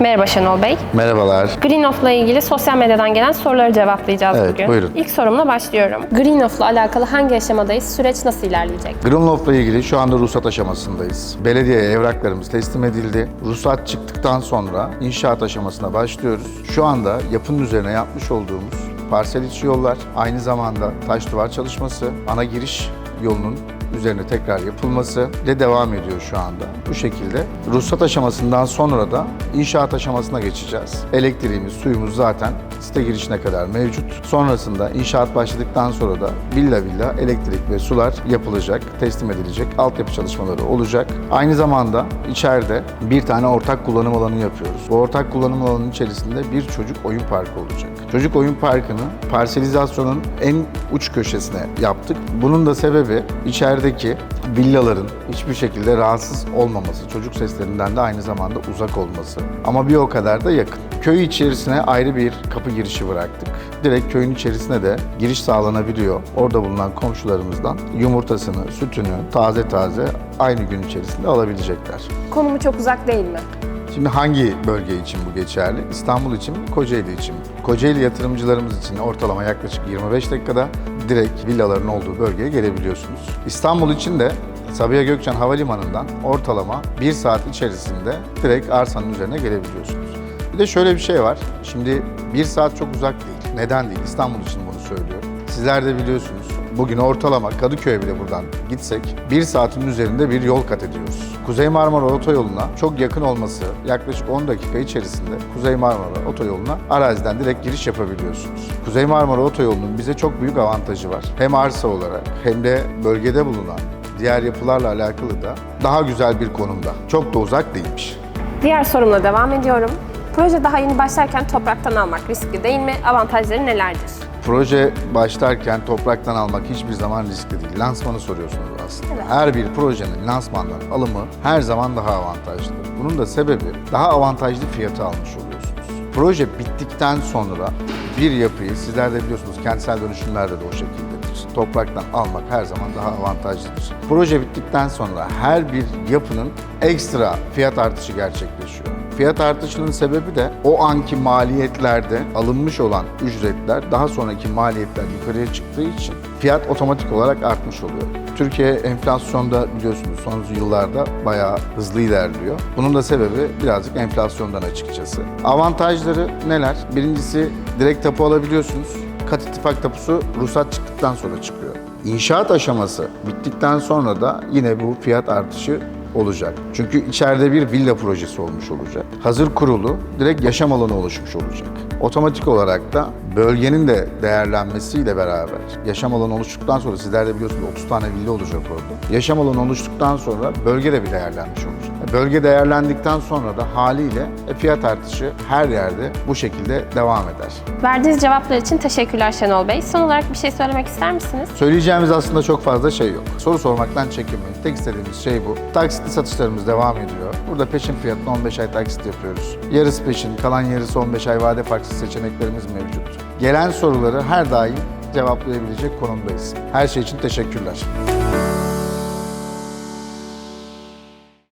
Merhaba Şenol Bey. Merhabalar. Greenof'la ilgili sosyal medyadan gelen soruları cevaplayacağız Evet, bugün. buyurun. İlk sorumla başlıyorum. Greenof'la alakalı hangi aşamadayız? Süreç nasıl ilerleyecek? Greenloft'la ilgili şu anda ruhsat aşamasındayız. Belediyeye evraklarımız teslim edildi. Ruhsat çıktıktan sonra inşaat aşamasına başlıyoruz. Şu anda yapının üzerine yapmış olduğumuz parsel içi yollar, aynı zamanda taş duvar çalışması, ana giriş yolunun üzerine tekrar yapılması de devam ediyor şu anda. Bu şekilde ruhsat aşamasından sonra da inşaat aşamasına geçeceğiz. Elektriğimiz, suyumuz zaten site girişine kadar mevcut. Sonrasında inşaat başladıktan sonra da villa villa elektrik ve sular yapılacak, teslim edilecek, altyapı çalışmaları olacak. Aynı zamanda içeride bir tane ortak kullanım alanı yapıyoruz. Bu ortak kullanım alanının içerisinde bir çocuk oyun parkı olacak. Çocuk oyun parkını parselizasyonun en uç köşesine yaptık. Bunun da sebebi içerideki villaların hiçbir şekilde rahatsız olmaması, çocuk seslerinden de aynı zamanda uzak olması. Ama bir o kadar da yakın. Köy içerisine ayrı bir kapı girişi bıraktık. Direkt köyün içerisine de giriş sağlanabiliyor. Orada bulunan komşularımızdan yumurtasını, sütünü taze taze aynı gün içerisinde alabilecekler. Konumu çok uzak değil mi? Şimdi hangi bölge için bu geçerli? İstanbul için mi, Kocaeli için mi? Kocaeli yatırımcılarımız için ortalama yaklaşık 25 dakikada direkt villaların olduğu bölgeye gelebiliyorsunuz. İstanbul için de Sabiha Gökçen Havalimanı'ndan ortalama 1 saat içerisinde direkt arsanın üzerine gelebiliyorsunuz. Bir de şöyle bir şey var. Şimdi 1 saat çok uzak değil. Neden değil? İstanbul için bunu söylüyorum. Sizler de biliyorsunuz. Bugün ortalama Kadıköy'e bile buradan gitsek 1 saatin üzerinde bir yol kat ediyoruz. Kuzey Marmara Otoyolu'na çok yakın olması yaklaşık 10 dakika içerisinde Kuzey Marmara Otoyolu'na araziden direkt giriş yapabiliyorsunuz. Kuzey Marmara Otoyolu'nun bize çok büyük avantajı var. Hem arsa olarak hem de bölgede bulunan diğer yapılarla alakalı da daha güzel bir konumda. Çok da uzak değilmiş. Diğer sorumla devam ediyorum. Proje daha yeni başlarken topraktan almak riskli değil mi? Avantajları nelerdir? Proje başlarken topraktan almak hiçbir zaman riskli değil. Lansmanı soruyorsunuz aslında. Evet. Her bir projenin lansmandan alımı her zaman daha avantajlıdır. Bunun da sebebi daha avantajlı fiyatı almış oluyorsunuz. Proje bittikten sonra bir yapıyı, sizler de biliyorsunuz kentsel dönüşümlerde de o şekildedir. Topraktan almak her zaman daha avantajlıdır. Proje bittikten sonra her bir yapının ekstra fiyat artışı gerçekleşiyor. Fiyat artışının sebebi de o anki maliyetlerde alınmış olan ücretler daha sonraki maliyetler yukarıya çıktığı için fiyat otomatik olarak artmış oluyor. Türkiye enflasyonda biliyorsunuz son yıllarda bayağı hızlı ilerliyor. Bunun da sebebi birazcık enflasyondan açıkçası. Avantajları neler? Birincisi direkt tapu alabiliyorsunuz. Kat ittifak tapusu ruhsat çıktıktan sonra çıkıyor. İnşaat aşaması bittikten sonra da yine bu fiyat artışı olacak. Çünkü içeride bir villa projesi olmuş olacak. Hazır kurulu direkt yaşam alanı oluşmuş olacak. Otomatik olarak da bölgenin de değerlenmesiyle beraber yaşam alanı oluştuktan sonra sizler de biliyorsunuz 30 tane villa olacak orada. Yaşam alanı oluştuktan sonra bölge de bir değerlenmiş olacak. Bölge değerlendikten sonra da haliyle e, fiyat artışı her yerde bu şekilde devam eder. Verdiğiniz cevaplar için teşekkürler Şenol Bey. Son olarak bir şey söylemek ister misiniz? Söyleyeceğimiz aslında çok fazla şey yok. Soru sormaktan çekinmeyin. Tek istediğimiz şey bu. Taksitli satışlarımız devam ediyor. Burada peşin fiyatına 15 ay taksit yapıyoruz. Yarısı peşin, kalan yarısı 15 ay vade farksız seçeneklerimiz mevcut. Gelen soruları her daim cevaplayabilecek konumdayız. Her şey için teşekkürler.